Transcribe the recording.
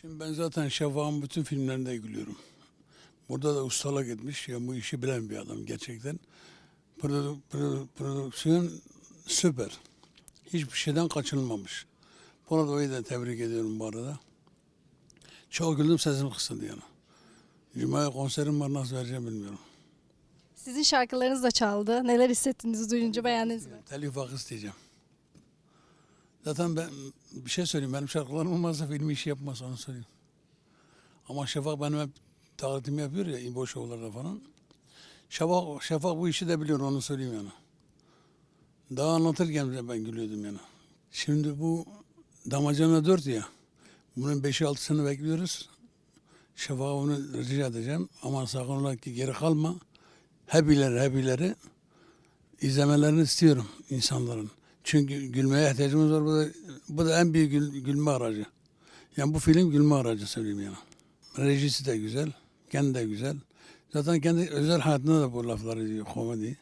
Şimdi ben zaten Şafak'ın bütün filmlerinde gülüyorum. Burada da ustalık etmiş. Ya bu işi bilen bir adam gerçekten. Produ- produ- prodüksiyon süper. Hiçbir şeyden kaçınılmamış. Polat da tebrik ediyorum bu arada. Çok güldüm sesim kısıldı yani. Cuma'ya konserim var nasıl vereceğim bilmiyorum. Sizin şarkılarınız da çaldı. Neler hissettiniz duyunca beğendiniz mi? Telif hakkı isteyeceğim. Zaten ben bir şey söyleyeyim. Benim şarkılarım olmazsa film işi yapmaz onu söyleyeyim. Ama Şafak benim hep taklitimi yapıyor ya İbo şovlarda falan. Şafak, Şafak bu işi de biliyor onu söyleyeyim yani. Daha anlatırken bile ben gülüyordum yani. Şimdi bu damacana 4 ya. Bunun 5-6'sını bekliyoruz. Şafak'a onu rica edeceğim. Ama sakın ola ki geri kalma. Hep ileri hep ileri izlemelerini istiyorum insanların. Çünkü gülmeye ihtiyacımız var. Bu da, bu da en büyük gül- gülme aracı. Yani bu film gülme aracı söyleyeyim yani. Rejisi de güzel, kendi de güzel. Zaten kendi özel hayatında da bu lafları diyor, komedi.